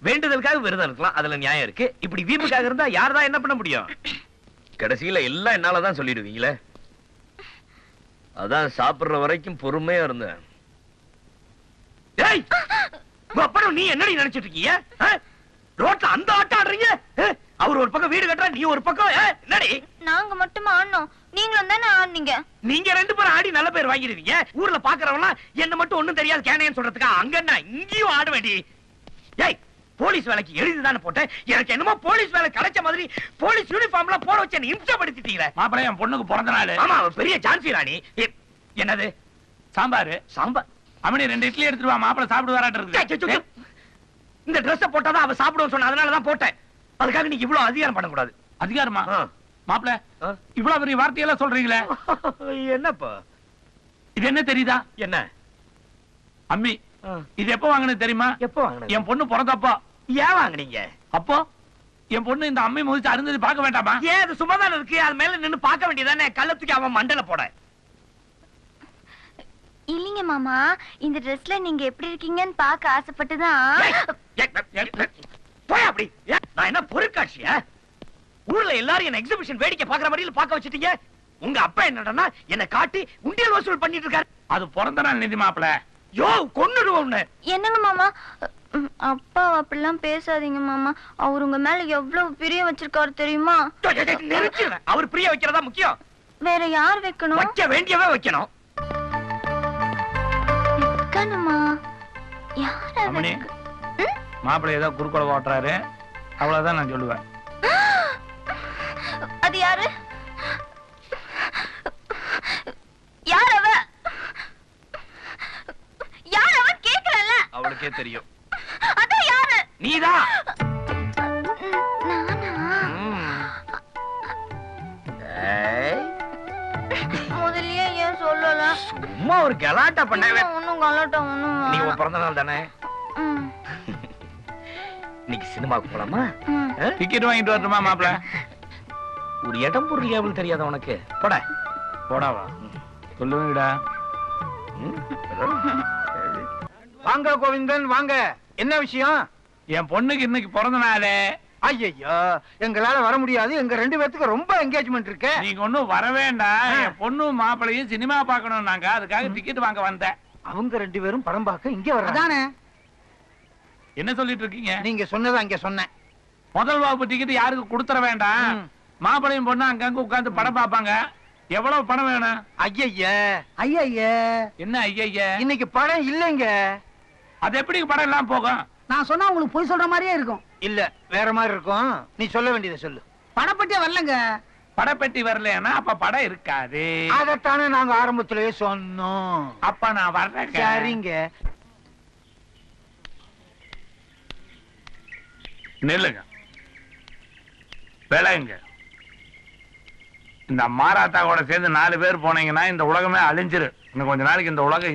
வேண்டுதலுக்காக விரதம் இருக்கலாம். அதுல நியாயம் இருக்கு. இப்படி வீம்புக்காக இருந்தா யார்தான் என்ன பண்ண முடியும்? கடைசியில எல்லாம் என்னாலதான் சொல்லிடுவீங்களே? அதான் சாப்பிடுற வரைக்கும் பொறுமையா இருந்தேன். ஏய் உங்க அப்பனும் நீ என்னடி நினைச்சிட்டு இருக்கீங்க? ரோட்ல அந்த ஆட்டம் ஆடுறீங்க? அவர் ஒரு பக்கம் வீடு கட்டுறா நீ ஒரு பக்கம்? என்னடி? நாங்க மட்டுமா ஆடணும். நீங்களும் தானே ஆடுனீங்க. நீங்க ரெண்டு பேரும் ஆடி நல்ல பேர் வாங்கிடுவீங்க. ஊர்ல பாக்குறவங்க என்ன மட்டும் ஒண்ணும் தெரியாது கேனையன்னு சொல்றதுக்கா? அங்க என்ன? இங்கேயும் ஆட வேண்டி. ஏய் போலீஸ் வேலைக்கு எழுதிதானே போட்டேன். எனக்கு என்னமோ போலீஸ் வேலை கிடைச்ச மாதிரி போலீஸ் யூனிஃபார்ம்லாம் போட வச்சு இம்சப்படுத்திட்டீங்களே. மாப்பிள்ளை என் பொண்ணுக்கு பிறந்த நாள். ஆமா பெரிய ஜான்சி ராணி. ஏ, என்னது? சாம்பார். சாம்பார். அம்மனி ரெண்டு இட்லி எடுத்துட்டு வா மாப்பிள்ளை சாப்பிடு வராட்டு. இருக்கு இந்த ட்ரெஸ் போட்டாதான் அவ சாப்பிடுவோம் சொன்ன அதனால தான் போட்டேன். அதுக்காக நீங்க இவ்வளவு அதிகாரம் பண்ணக்கூடாது. அதிகாரமா? ஆ. இவ்வளவு பெரிய வார்த்தையெல்லாம் சொல்றீங்களே? என்னப்பா? இது என்ன தெரியுதா? என்ன? அம்மி. இது எப்போ வாங்கினது தெரியுமா? எப்போ வாங்கினது? என் பொண்ணு பிறந்தப்போ. ஏன் வாங்குனீங்க? அப்போ என் பொண்ணு இந்த அம்மி முதிச்சு அருந்தது பார்க்க வேண்டாமா? ஏன் அது சும்மா தானே இருக்கு அது மேல நின்னு பார்க்க வேண்டியதானே கள்ளத்துக்கு அவன் மண்டல போட. இல்லைங்க மாமா இந்த ட்ரெஸ்ல நீங்க எப்படி இருக்கீங்கன்னு பார்க்க ஆசைப்பட்டுதான். அப்படி. நான் என்ன பொருட்காட்சியா? ஊர்ல எல்லாரும் என்ன எக்ஸிபிஷன் வேடிக்கை பாக்குற மாதிரி பார்க்க வச்சிட்டீங்க. உங்க அப்பா என்னடா என்ன காட்டி உண்டியல் வசூல் பண்ணிட்டு இருக்காரு அது பிறந்த நாள் நிதி மாப்பிள்ளை யோ கொன்னுடுவோம் உன்னை. என்னங்க மாமா? அப்பா அப்படிலாம் பேசாதீங்க மாமா. அவர் உங்க மேல எவ்வளவு பிரியம் வச்சிருக்காரு தெரியுமா. அவர் பிரிய வைக்கிறதா முக்கியம்? வேற யார் வைக்கணும்? வைக்க வேண்டியவே வைக்கணும். வைக்கணுமா யார அம்மணி. வைக்க- மாப்பிள்ளை ஏதோ குறுக்கோல ஓட்டுறாரு. அவ்வளவுதான் நான் சொல்லுவேன். அது யாரு? யார் அவ யார் அவ கேக்குறல அவளுக்கே தெரியும். யாரு? நீதான்! சும்மா ஒரு கலாட்டா பண்ணவே ஒண்ணும் கலட்ட ஒண்ணும் நீ. உன் பிறந்த நாள் தானே? இன்னைக்கு சினிமாவுக்கு போலாமா? டிக்கெட் வாங்கிட்டு வரட்டுமா மாப்பிள்ளை? ஒரு இடம் பொருள் ஏவல் தெரியாத உனக்கு? போட. போடாவா சொல்லுவீங்கடா வாங்க கோவிந்தன் வாங்க. என்ன விஷயம்? என் பொண்ணுக்கு இன்னைக்கு பிறந்த நாளே. ஐயோ எங்களால வர முடியாது. எங்க ரெண்டு பேத்துக்கு ரொம்ப என்கேஜ்மெண்ட் இருக்கு. நீங்க ஒண்ணும் வர வேண்டாம் என் பொண்ணும் மாப்பிள்ளையும் சினிமா பார்க்கணும் நாங்க அதுக்காக டிக்கெட் வாங்க வந்தேன். அவங்க ரெண்டு பேரும் படம் பார்க்க இங்க வர்றாங்க. என்ன சொல்லிட்டு இருக்கீங்க? நீங்க சொன்னதை அங்க சொன்னேன். முதல் வகுப்பு டிக்கெட் யாருக்கு கொடுத்துற வேண்டாம்? ம். மாப்பிள்ளையும் பொண்ணு அங்கங்க உட்கார்ந்து படம் பார்ப்பாங்க. எவ்வளவு பணம் வேணும்? ஐயய்ய ஐயய்ய என்ன ஐயா இன்னைக்கு படம் இல்லைங்க. அது எப்படி படம் எல்லாம் போகும்? நான் சொன்னா உங்களுக்கு பொய் சொல்ற மாதிரியே இருக்கும். இல்ல வேற மாதிரி இருக்கும். நீ சொல்ல வேண்டியதை சொல்லு. படப்பட்டியே வரலங்க. படப்பெட்டி வரலன்னா அப்ப படம் இருக்காது. அதத்தானே நாங்க ஆரம்பத்திலேயே சொன்னோம். அப்ப நான் வர்றேங்க. சரிங்க. நில்லுங்க. விளையுங்க இந்த மாராத்தா கூட சேர்ந்து நாலு பேர் போனீங்கன்னா இந்த உலகமே அழிஞ்சிரு இன்னும் கொஞ்ச நாளைக்கு இந்த உலகம்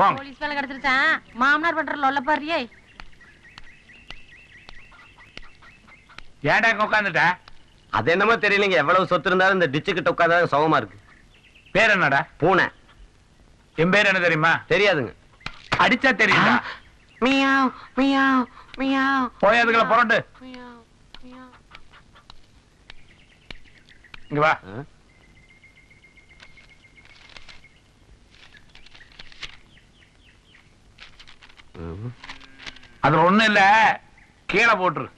போங்க. போலீஸ் வேலை கிடைச்சிருச்சான் மாமனார் பண்ற லொல்ல பாரியே ஏன்டா இங்க உட்காந்துட்ட அது என்னமோ தெரியலங்க. எவ்வளவு சொத்து இருந்தாலும் இந்த டிச்சு கிட்ட உட்காந்தா சுகமா இருக்கு. பேர் என்னடா? பூனை. என் பேர் என்ன தெரியுமா? தெரியாதுங்க. அடிச்சா தெரியுதா? மியாவ் மியாவ் மியாவ். போய் அதுக்குள்ள புரண்டு. இங்க வா. அதுல ஒண்ணும் இல்ல. கீழே போட்டுரு.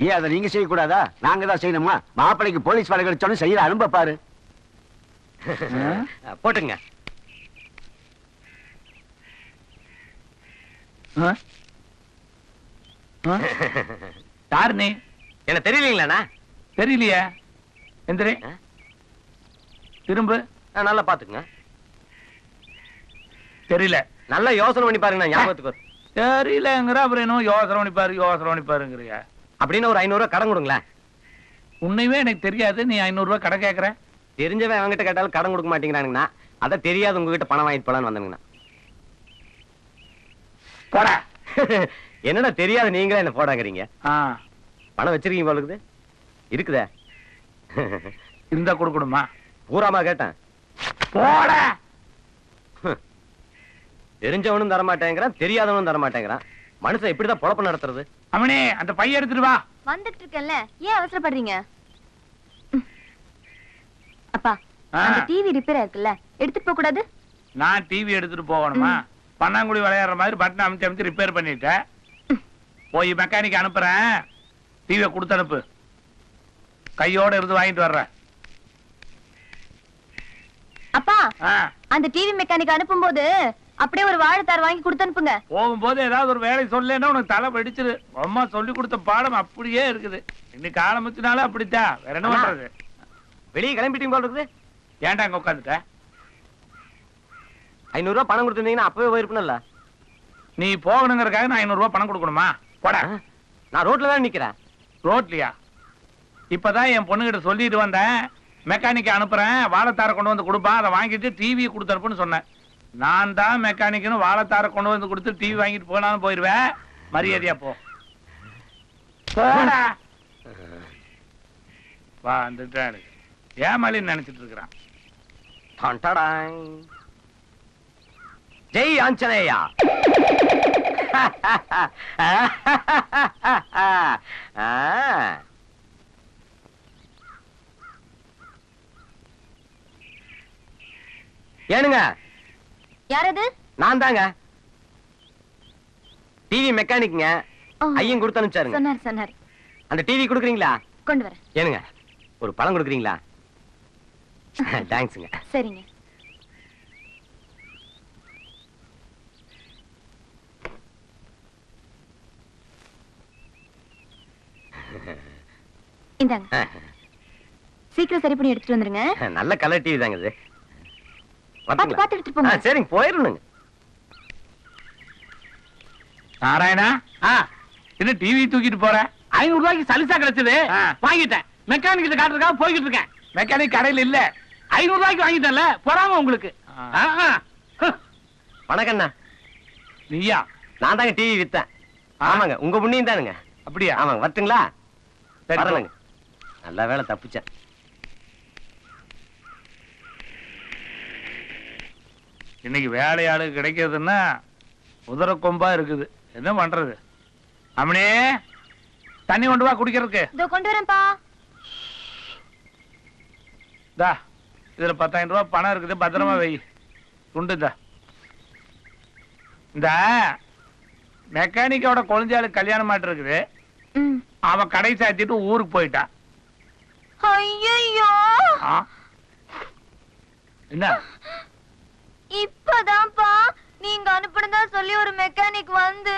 ஏன் அதை நீங்க செய்யக்கூடாதா? நாங்க தான் செய்யணுமா? மாப்பிள்ளைக்கு போலீஸ் வேலை கிடைச்சோன்னு செய்யற அனுப்ப பாரு. போட்டுங்க. ஆ? ஆ? யாரு நீ என்ன தெரியலீங்களாண்ணா? தெரியலையே. எந்திரி. ஆ? திரும்ப. நல்லா பாத்துக்குங்க தெரியல. நல்லா யோசனை பண்ணி பாருங்க ஞாபகத்துக்கு வரும் தெரியலங்கிற அப்புறம் என்ன? யோசனை பண்ணிப்பாரு யோசனை பண்ணிப்பாருங்கிறியா அப்படின்னு ஒரு ஐநூறு ரூபாய் கடன் கொடுங்களேன். உன்னையுமே எனக்கு தெரியாது நீ ஐநூறு ரூபாய் கடை கேக்குற. தெரிஞ்சவன் அவங்ககிட்ட கேட்டாலும் கடன் கொடுக்க மாட்டேங்கிறானுங்கண்ணா. அதான் தெரியாது உங்ககிட்ட பணம் வாங்கிட்டு போலான்னு வந்தேங்கண்ணா போட. என்னடா தெரியாது நீங்களே என்ன போடாங்கறீங்க? ஆ, பணம் வச்சிருக்கீங்க போல இருக்குது. இருக்குதே. இருந்தா கொடுக்கணுமா? பூராமா கேட்டேன். போட. தெரிஞ்சவனும் தர மாட்டேங்கிறான் தெரியாதவனும் தர மாட்டேங்கிறான் மனுஷன் இப்படிதான் பொழப்பு நடத்துறது. அவனே அந்த பைய எடுத்துட்டு வா. வந்துட்டு இருக்கேன்ல ஏன் அவசரப்படுறீங்க. அப்பா. அந்த டிவி ரிப்பேர் இருக்குல்ல எடுத்துட்டு போக கூடாது? நான் டிவி எடுத்துட்டு போகணுமா? பன்னாங்குடி விளையாடுற மாதிரி பட்டன் அமைச்சு அமைச்சு ரிப்பேர் பண்ணிட்டேன் போய் மெக்கானிக் அனுப்புறேன். டிவியை கொடுத்து அனுப்பு. கையோட இருந்து வாங்கிட்டு வர்றேன் அப்பா அந்த டிவி மெக்கானிக் அனுப்பும்போது அப்படியே ஒரு வாழைத்தார் வாங்கி கொடுத்து அனுப்புங்க. போகும்போது ஏதாவது ஒரு வேலை சொல்லேன்னா உனக்கு தலை வெடிச்சிரு. அம்மா சொல்லி கொடுத்த பாடம் அப்படியே இருக்குது. இன்னைக்கு ஆரம்பிச்சனால அப்படித்தான். வேற என்ன. பண்றது? வெளியே கிளம்பிட்டீங்க போல இருக்குது. ஏன்டா அங்க உட்காந்துட்ட? ஐநூறு ரூபாய் பணம் கொடுத்துருந்தீங்கன்னா அப்பவே போயிருப்பேன்ல நீ போகணுங்கிறதுக்காக நான் ஐநூறு ரூபாய் பணம் கொடுக்கணுமா? போட. நான் ரோட்ல தான் நிக்கிறேன். ரோட்லயா? இப்பதான் என் பொண்ணுகிட்ட சொல்லிட்டு வந்தேன். மெக்கானிக் அனுப்புறேன். வாழைத்தார கொண்டு வந்து கொடுப்பான் அதை வாங்கிட்டு டிவி கொடுத்தனுப்புன்னு சொன்னேன். நான் தான் மெக்கானிக்னு வாழைத்தார கொண்டு வந்து கொடுத்து டிவி வாங்கிட்டு போனாலும் போயிருவேன். மரியாதையா போ. போடா. வா வந்துட்டாரு ஏமாலின்னு நினைச்சிட்டு இருக்கிறான்? ஜெய் ஆஞ்சனேயா ஏனுங்க? யாரது? நான் தாங்க டிவி மெக்கானிக்ங்க ஓ. ஐயன் கொடுத்து அனுப்பிச்சாருங்க. சொன்னார் சொன்னார். அந்த டிவி கொடுக்குறீங்களா? கொண்டு வரேன். ஏனுங்க ஒரு பழம் கொடுக்குறீங்களா? தேங்க்ஸுங்க சரிங்க. இந்தாங்க. சீக்கிரம் சரி பண்ணி எடுத்துட்டு வந்துருங்க. நல்ல கலர் டிவி தாங்க இது. வரட்டுங்களா? பார்த்து எடுத்துட்டு போங்க. ஆ, சரிங்க போயிடணுங்க நாராயணா? என்ன டிவி தூக்கிட்டு போற? ஐநூறு ரூபாய்க்கு சலிசா கிடைச்சது. வாங்கிட்டேன். மெக்கானிக் கிட்ட காட்டுறதுக்காக போய்கிட்டு இருக்கேன். மெக்கானிக் கடையில இல்ல. ஐநூறு ரூபாய்க்கு வாங்கிட்டேன்ல பொறாம உங்களுக்கு. வணக்கண்ணா நீயா? நான் தாங்க டிவி வித்தேன். ஆமாங்க உங்க புண்ணியம் தானுங்க. அப்படியா? ஆமாங்க வரட்டுங்களா? நல்ல வேலை தப்பிச்சேன். இன்னைக்கு வேலையாளு கிடைக்கிறதுன்னா உதர கொம்பா இருக்குது. என்ன பண்றது? அம்மனே தண்ணி கொண்டு வா குடிக்கிறதுக்கு. இதோ கொண்டு வரேன்ப்பா. தா இதுல பத்தாயிரம் ரூபாய் பணம் இருக்குது பத்திரமா வை. துண்டு இந்தா. இந்த மெக்கானிக்கோட குழந்தையாளுக்கு கல்யாணம் மாட்டு இருக்குது. ம். அவன் கடை சாத்திட்டு ஊருக்கு ஆ? என்ன? இப்பதான்ப்பா. நீங்க அனுப்புனதா சொல்லி ஒரு மெக்கானிக் வந்து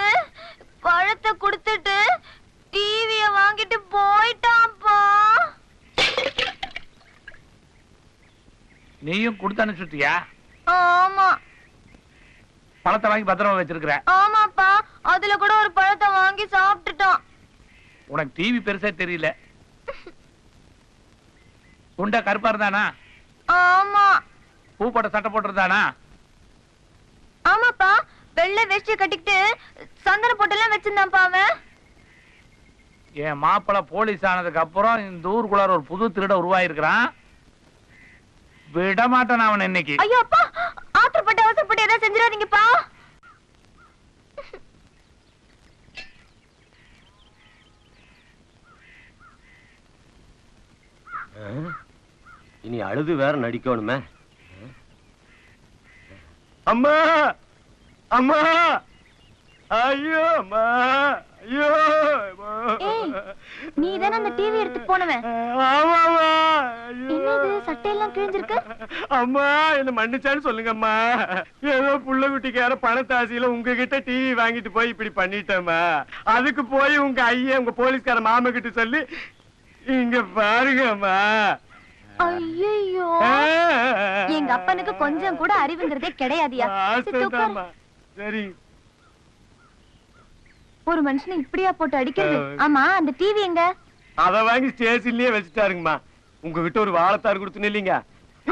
பழத்தை கொடுத்துட்டு டிவிய வாங்கிட்டு போயிட்டான்ப்பா. நீயும் கொடுத்து அனுப்பிச்சுட்டியா? ஆமா. பணத்தை வாங்கி பத்திரமா வச்சிருக்கிற? ஆமாப்பா. அதுல கூட ஒரு பழத்தை வாங்கி சாப்பிட்டுட்டான். உனக்கு டிவி பெருசா தெரியல. உண்டா கருப்பா இருந்தானா? ஆமா. பூ போட்ட சட்டை போட்டிருந்தானா? ஆமாப்பா வெள்ளை வேஷ்டிய கட்டிக்கிட்டு சந்தன போட்டெல்லாம் வச்சிருந்தான்ப்பா அவன். என் மாப்பிளை போலீஸ் ஆனதுக்கு அப்புறம் இந்த ஊருக்குள்ளார ஒரு புது திருட உருவாயிருக்கிறான். விட மாட்டான் அவன் இன்னைக்கு. ஐயோ அப்பா ஆத்திரப்பட்டு அவசரப்பட்டு ஏதாவது செஞ்சிடாதீங்கப்பா. இனி அழுது வேற நடிக்கணுமே. அம்மா! அம்மா! ஐயோ அம்மா! ஐயோ நீ தானே அந்த டிவி எடுத்துட்டு போனவன் ஆமாம்மா ஐயோ. என்னது சட்டையெல்லாம் கிழிஞ்சிருக்கு? அம்மா என்ன மன்னிச்சான்னு சொல்லுங்கம்மா ஏதோ புள்ள குட்டிக்கார பணத்தாசியில உங்ககிட்ட டிவி வாங்கிட்டு போய் இப்படி பண்ணிட்டேம்மா அதுக்கு போய் உங்க ஐயா உங்க போலீஸ்கார மாமா கிட்ட சொல்லி இங்க பாருங்கம்மா ஐயோ எங்க அப்பனுக்கு கொஞ்சம் கூட அறிவுங்கிறதே கிடையாதியா. சரி, ஒரு மனுஷனை இப்படியா போட்டு அடிக்கிறது? ஆமா அந்த டிவி எங்க? அத வாங்கி ஸ்டேஷன்லயே வச்சுட்டாருங்கம்மா. உங்ககிட்ட ஒரு வாழைத்தார் கொடுத்துன்னு இல்லைங்க.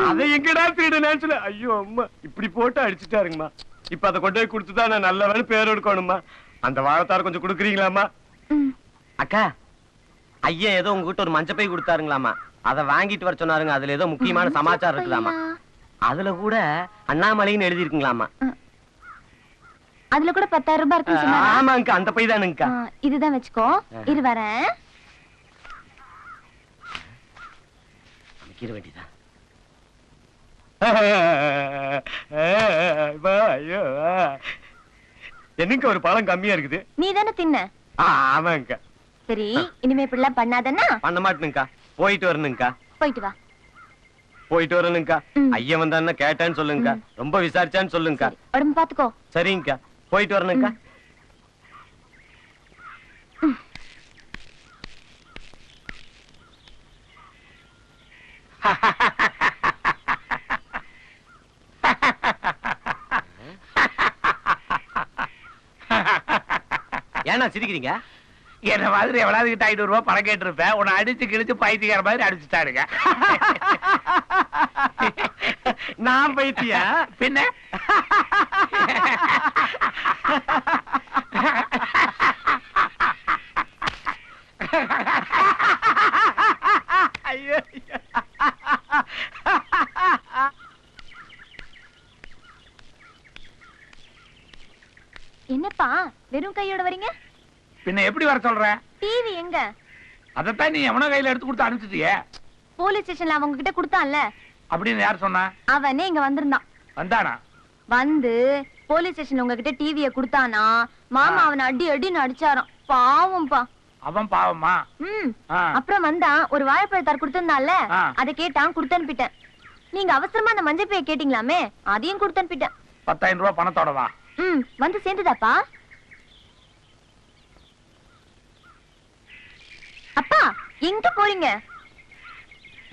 அதை எங்கடா திருடுனேன்னு சொல்லி. ஐயோ அம்மா. இப்படி போட்டு அடிச்சுட்டாருங்கம்மா. இப்ப அதை கொண்டு போய் கொடுத்துதான் நான் நல்லவன்னு பேர் எடுக்கணுமா அந்த வாழைத்தார கொஞ்சம் கொடுக்குறீங்களாம்மா. அக்கா ஐயா ஏதோ உங்ககிட்ட ஒரு மஞ்சள் பை கொடுத்தாருங்களாமா? அதை வாங்கிட்டு வர சொன்னாருங்க. அதுல ஏதோ முக்கியமான சமாச்சாரம் இருக்குதாமா. அதுல கூட அண்ணாமலைன்னு எழுதி இருக்குங்களாமா அதுல கூட பத்தாயிரம் ரூபாய் இருக்குன்னு சொன்னாரா? ஆமாங்கக்கா அந்த பை தானுங்கக்கா. இதுதான் வச்சுக்கோ. இரு வரேன். ஐயோ என்னங்க ஒரு பழம் கம்மியா இருக்குது? நீ தானே தின்ன? ஆ, ஆமாங்கக்கா. சரி இனிமே இப்படிலாம் பண்ணாதன்னா? பண்ண மாட்டேனுங்கக்கா. போயிட்டு வரணுங்கக்கா. போயிட்டு வா. போயிட்டு வரணுங்கக்கா. ம். ஐயா வந்தான்னு கேட்டான்னு சொல்லுங்கக்கா. ரொம்ப விசாரிச்சான்னு சொல்லுங்கக்கா. உடம்பு பாத்துக்கோ சரிங்கக்கா. போயிட்டு வரணுங்கக்கா. ஏன்னா சிரிக்கிறீங்க? என்ன மாதிரி எவ்வளவு கிட்ட ஐநூறு ரூபாய் பணம் கேட்டிருப்பேன்? உன்னை அடிச்சு கிழிச்சு பைத்தியக்கார மாதிரி அடிச்சுட்டாருங்க நான் பைத்தியா? பின்ன? ஐயோ. என்னப்பா வெறும் கையோட வரீங்க? பின்ன எப்படி வர சொல்ற? டிவி எங்க? அதைத்தான் நீ எவனோ கையில எடுத்து கொடுத்து அனுப்பிச்சிட்டியே. போலீஸ் ஸ்டேஷன்ல அவங்க கிட்ட கொடுத்தான்ல. அப்படின்னு யார் சொன்னா? அவனே இங்க வந்திருந்தான். வந்தானா? வந்து போலீஸ் ஸ்டேஷன்ல உங்ககிட்ட டிவிய கொடுத்தானா? மாமா அவனை அடி அடின்னு அடிச்சாராம். பாவம்பா. அவன் பாவமா? ம். அப்புறம் வந்தான். ஒரு வாழைப்பழத்தார் கொடுத்திருந்தான்ல ஆ. அதை கேட்டான் கொடுத்து அனுப்பிட்டேன் நீங்க அவசரமா அந்த மஞ்சள் பைய கேட்டீங்களாமே? அதையும் கொடுத்து அனுப்பிட்டேன் பத்தாயிரம் ரூபாய் பணத்தோட வா ம். வந்து சேர்ந்துதாப்பா? அப்பா எங்க போறீங்க?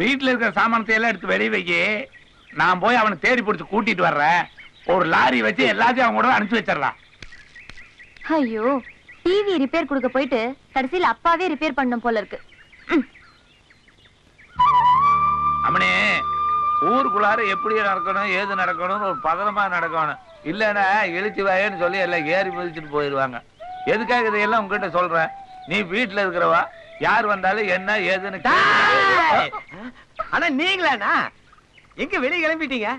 வீட்டுல இருக்கிற சாமானத்தை எல்லாம் எடுத்து வெளியே வைக்கி நான் போய் அவனை தேடி பிடிச்சு கூட்டிட்டு வர்றேன். ஒரு லாரி வச்சு எல்லாத்தையும் அவங்க கூட அனுப்பிச்சு வச்சிடலாம். ஐயோ டிவி ரிப்பேர் கொடுக்க போயிட்டு கடைசியில அப்பாவே ரிப்பேர் பண்ணும் போல இருக்கு. அவனே ஊருக்குள்ளார எப்படி நடக்கணும் ஏது நடக்கணும்னு ஒரு பதனமா நடக்கணும். இல்லைன்னா இழிச்சு வாயன்னு சொல்லி எல்லாம் ஏறி மிதிச்சுட்டு போயிடுவாங்க எதுக்காக இதையெல்லாம் உங்ககிட்ட சொல்றேன்? நீ வீட்டுல இருக்கிறவா? யார் வந்தாலும் என்ன ஏதுன்னு. ஆனா நீங்களாண்ணா எங்க வெளிய கிளம்பிட்டீங்க?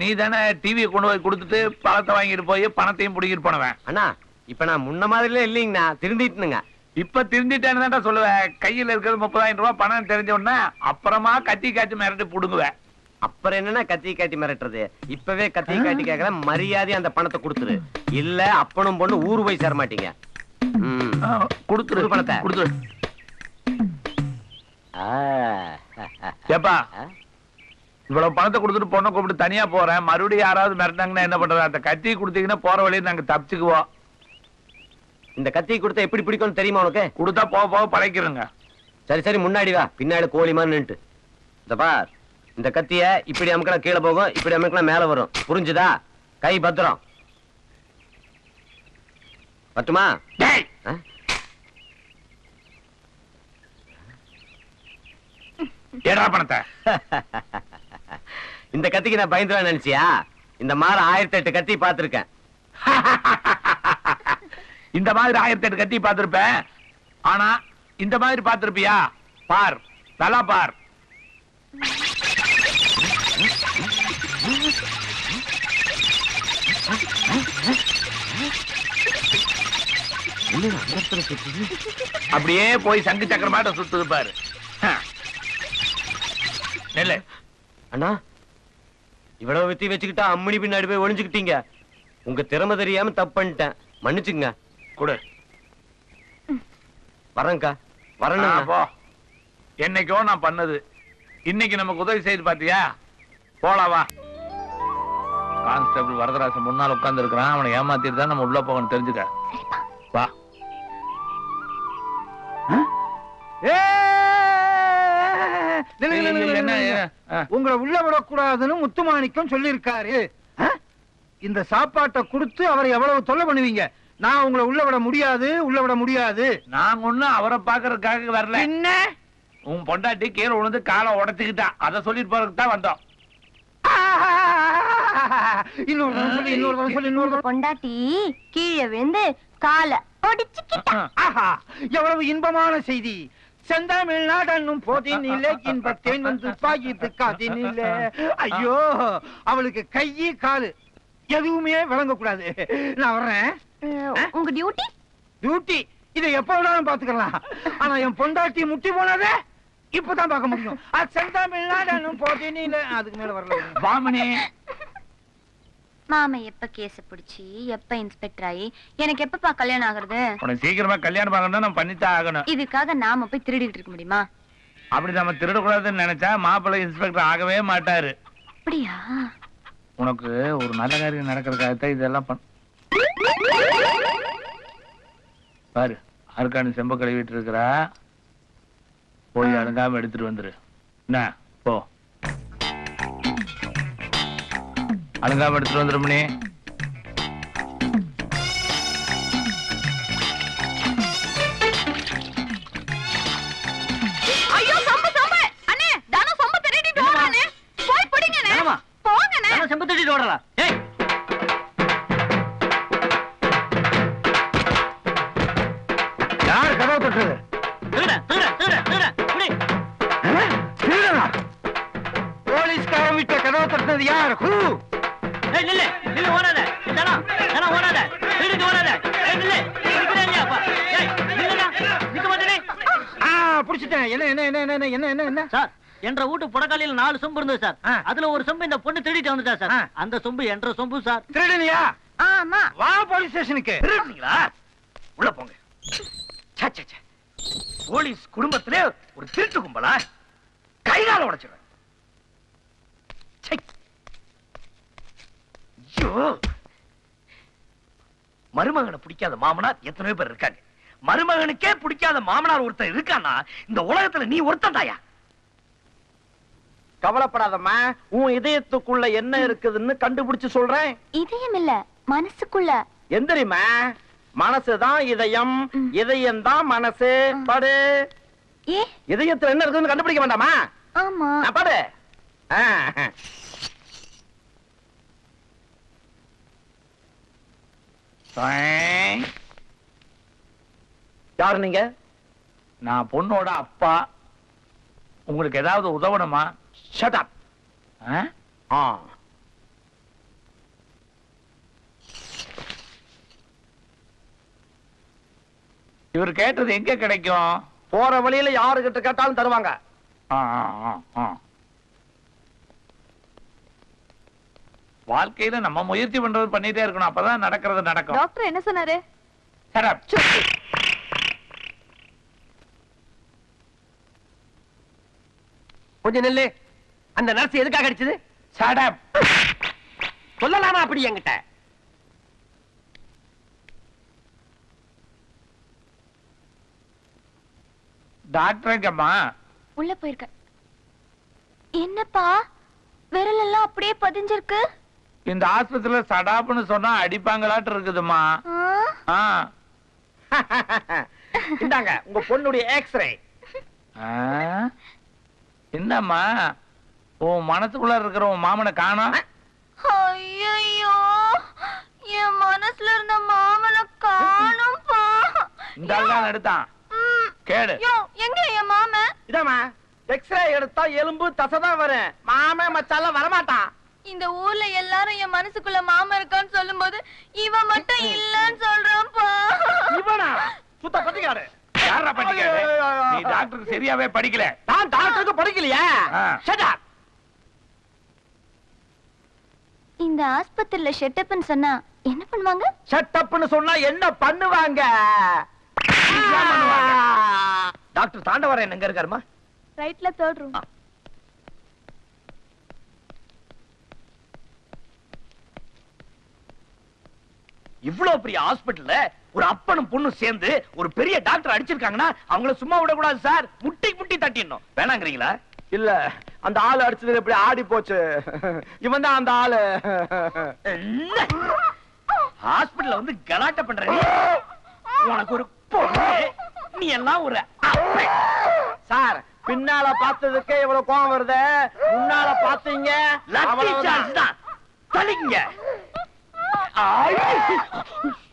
நீ தானே டிவியை கொண்டு போய் கொடுத்துட்டு பழத்தை வாங்கிட்டு போய் பணத்தையும் பிடிக்கிட்டு போனவன். அண்ணா இப்ப நான் முன்ன மாதிரிலாம் இல்லைங்கண்ணா திருந்திட்டுனுங்க. இப்ப திருந்திட்டேன்னு சொல்லுவேன். கையில இருக்கிறது முப்பதாயிரம் ரூபாய் பணம் தெரிஞ்ச உடனே அப்புறமா கத்தி காய்ச்சி மிரட்டி புடுங்குவேன். அப்புறம் என்னன்னா கத்தி காட்டி மிரட்டுறது? இப்பவே கத்தி காட்டி கேட்கற மரியாதை அந்த பணத்தை கொடுத்துரு. இல்ல அப்பனும் பொண்ணு ஊரு போய் சேர மாட்டீங்க கொடுத்துரு. கொடு பணத்தை. கொடுத்துரு. ஏப்பா? இவ்வளவு பணத்தை கொடுத்துட்டு பொண்ணை கூப்பிட்டு தனியா போறேன். மறுபடியும் யாராவது மிரட்டாங்கன்னா என்ன பண்றது? அந்த கத்தி கொடுத்தீங்கன்னா போற வழியை நாங்க தப்பிச்சுக்குவோம் இந்த கத்தி கொடுத்தா எப்படி பிடிக்கும்னு தெரியுமா உனக்கு? கொடுத்தா போக போக பழைக்கிறோங்க சரி சரி முன்னாடி வா. பின்னாடி கோழி மாதிரி நின்னுட்டு. இந்த பார் இந்த கத்திய இப்படி அமுக்கலாம் கீழே போகும் இப்படி அமுக்கலாம் மேல வரும். புரிஞ்சுதா? கை பத்திரம். ஆ? ஏடா பணத்தை? இந்த கத்திக்கு நான் பயந்துருவேன் நினைச்சியா? இந்த மாதிரி ஆயிரத்தி எட்டு கத்தி பார்த்திருக்கேன். இந்த மாதிரி ஆயிரத்தி எட்டு கத்தி பார்த்திருப்பேன். ஆனா இந்த மாதிரி பார்த்திருப்பியா? பார் நல்லா பார். அப்படியே போய் சங்கு சக்கரமாட்ட சுத்துது பாரு. நெல்லு. அண்ணா இவ்வளவு வித்தி வச்சுக்கிட்டா அம்மணி பின்னாடி போய் ஒளிஞ்சுக்கிட்டீங்க. உங்க திறமை தெரியாம தப்பு பண்ணிட்டேன். மன்னிச்சுங்க. கொடு. வரேன்க்கா. ஆ, வரணும் போ. என்னைக்கோ நான் பண்ணது. இன்னைக்கு நமக்கு உதவி செய்து பாத்தியா? போலாம் வா. கான்ஸ்டபிள் வரதராசன் முன்னால் உட்கார்ந்து இருக்கிறான் அவனை ஏமாத்திட்டு தான் நம்ம உள்ள போகணும் தெரிஞ்சுக்க. வா. உங்களை உள்ள விடக்கூடாதுன்னு முத்துமாணிக்கம் சொல்லியிருக்காரு? இந்த சாப்பாட்டை கொடுத்து அவரை எவ்வளவு தொல்லை பண்ணுவீங்க? நான் உங்களை உள்ள விட முடியாது உள்ள விட முடியாது. நாங்க ஒண்ணும் அவரை பாக்குறதுக்காக வரல. என்ன உன் பொண்டாட்டி கீழே விழுந்து காலை உடைச்சுக்கிட்டா. அதை சொல்லிட்டு போறதுக்கு தான் வந்தோம். ஆ! இன்னொரு தடவை சொல்லு இன்னொரு தடவை சொல்லு இன்னொரு தடவை. பொண்டாட்டி கீழே விழுந்து காலை ஒடிச்சுக்கிட்டா எவ்வளவு இன்பமான செய்தி. செந்தமிழ்நாடன்னும் போதினிலே இன்பத்தேன் வந்து பாயித்து காதினிலே ஐயோ அவளுக்கு கையி காலு எதுவுமே விளங்கக்கூடாது. நான் வர்றேன். உங்க டியூட்டி? டியூட்டி. இதை எப்ப வேணாலும் பாத்துக்கலாம் ஆனா என் பொண்டாட்டி முட்டி போனதே. இப்பதான் பார்க்க முடியும். அது செந்தமிழ்நாடன்னும் போதினிலே. அதுக்கு மேல வரல. வாமனி. மாமா எப்ப கேஸ புடிச்சு எப்ப இன்ஸ்பெக்டர் ஆகி எனக்கு எப்பப்பா கல்யாணம் ஆகுறது? உனக்கு சீக்கிரமா கல்யாணம் பார்க்கணும் நான் பண்ணித்தான் ஆகணும். இதுக்காக நாம போய் திருடிட்டு இருக்க முடியுமா? அப்படி நம்ம திருடக்கூடாதுன்னு நினைச்சா மாப்பிள்ளை இன்ஸ்பெக்டர் ஆகவே மாட்டாரு. அப்படியா? உனக்கு ஒரு நல்ல காரியம் நடக்கிறதுக்காகத்தான் இதெல்லாம் பண்ண பாரு அருக்காணி செம்ப கழுவிட்டு இருக்கிறா போய் அழுங்காம எடுத்துட்டு வந்துரு. என்ன? போ. தட்டிட்டு ஓடலாம் ஏய்! யார் கதவை? திருடனா? போலீஸ்காரன் விட்ட கதவை தட்டுறது யார்? ஹூ! ஏய் நில்லு. நில்லு ஓடாத. தனா தனா ஓடாத. திருடிட்டு ஓடாத. ஏய் நில்லு. இருக்கிறேன் இல்லையா அப்பா. ஏய் நில்லுடா. நிக்க மாட்டேனே. ஆ புடிச்சிட்டேன். என்ன என்ன என்ன என்ன என்ன என்ன என்ன? சார் என்ற வீட்டு புடக்காலையில நாலு சொம்பு இருந்தது சார். ஆ. அதுல ஒரு சொம்பு இந்த பொண்ணு திருடிட்டு வந்துட்டா சார். ஆ. அந்த சொம்பு என்ற சொம்பு சார். திருடனியா? ஆமா வா போலீஸ் ஸ்டேஷனுக்கு. திருடுனீங்களா? உள்ள போங்க. ச்சே, ச்சே, ச்சே. போலீஸ் குடும்பத்திலே ஒரு திருட்டு கும்பலா? கைகால உடைச்சிடுறேன் ச்சை. ஐயோ. மருமகனை பிடிக்காத மாமனார் எத்தனையோ பேர் இருக்காங்க. மருமகனுக்கே பிடிக்காத மாமனார் ஒருத்தன் இருக்கானா இந்த உலகத்துல நீ ஒருத்தன் தாயா கவலைப்படாதம்மா உன் இதயத்துக்குள்ள என்ன இருக்குதுன்னு கண்டுபிடிச்சு சொல்றேன். இதயம் இல்ல மனசுக்குள்ள. எந்திரிமா மனசுதான் இதயம் இதயம் தான் மனசு. படு. ஏ? இதயத்துல என்ன இருக்குதுன்னு கண்டுபிடிக்க வேண்டாமா? ஆமா. நான் பாடு ஆ. டேய். யாரு நீங்க? நான் பொண்ணோட அப்பா. உங்களுக்கு ஏதாவது உதவணுமா? ஷட் அப் ஆ? ஆ. இவர் கேட்டது எங்க கிடைக்கும்? போற வழியில யாருகிட்ட கேட்டாலும் தருவாங்க. ஆ, ஆ, ஆ, ஆ. வாழ்க்கையில நம்ம முயற்சி பண்றது பண்ணிட்டே இருக்கணும். அப்பதான் நடக்கிறது நடக்கும். டாக்டர் என்ன சொன்னாரு. கொஞ்சம் நெல்லு. அந்த நர்ஸ் எதுக்காக அடிச்சது? Up. சொல்லலாமா அப்படி என்கிட்ட? உள்ள போயிருக்க. என்னப்பா? விரல் எல்லாம் அப்படியே பதிஞ்சிருக்கு. இந்த ஆஸ்பத்திரியில சடாப்னு சொன்னா அடிப்பாங்களாட்டு இருக்குதுமா. இந்தாங்க உங்க பொண்ணுடைய எக்ஸ்ரே ஆ? என்னம்மா உன் மனசுக்குள்ள இருக்கிற உன் மாமனை காணோம் ஐயையோ என் மனசுல இருந்த மாமனை காணும்பா. இந்த ஆள் தான் எடுத்தான். கேடு. எங்க என் மாமன்? இதாம்மா எக்ஸ்ரே எடுத்தா எலும்பு தசைதான் வரும். மாமே மச்சாலாம் வரமாட்டான். இந்த ஊர்ல எல்லாரும் என் மனசுக்குள்ள மாமன் இருக்கான்னு சொல்லும்போது இவன் மட்டும் இல்லன்னு சொல்றான்ப்பா. இவனா? சுத்த பத்திக்காடு யாரா படிக்காது நீ டாக்டருக்கு சரியாவே படிக்கல. நான் டாக்டருக்கு படிக்கலையா? ஆ. ஷட் அப் இந்த ஆஸ்பத்திரியில ஷெட்டப்னு சொன்னா என்ன பண்ணுவாங்க? ஷட் அப்னு சொன்னா என்ன பண்ணுவாங்க? என்ன பண்ணுவாங்க? டாக்டர் தாண்டவரன் எங்க இருக்காருமா? ரைட்ல தேர்ட் ரூம் இவ்வளவு பெரிய ஹாஸ்பிடல்ல ஒரு அப்பனும் பொண்ணும் சேர்ந்து ஒரு பெரிய டாக்டர் அடிச்சிருக்காங்கன்னா அவங்கள சும்மா விடக்கூடாது சார். முட்டி முட்டி தட்டிடணும். வேணாங்கிறீங்களா? இல்ல அந்த ஆளு அடிச்சது எப்படி ஆடி போச்சு. இவன் தான் அந்த ஆளு. ஹாஸ்பிடல்ல வந்து கலாட்ட பண்ற உனக்கு ஒரு பொண்ணு. நீ எல்லாம் ஒரு. சார் பின்னால பார்த்ததுக்கே இவ்வளவு கோவம் வருது. முன்னால பாத்தீங்க லத்தி அவ்வளவுதான். சார்ஜ் தான் தள்ளிங்க ஆய்.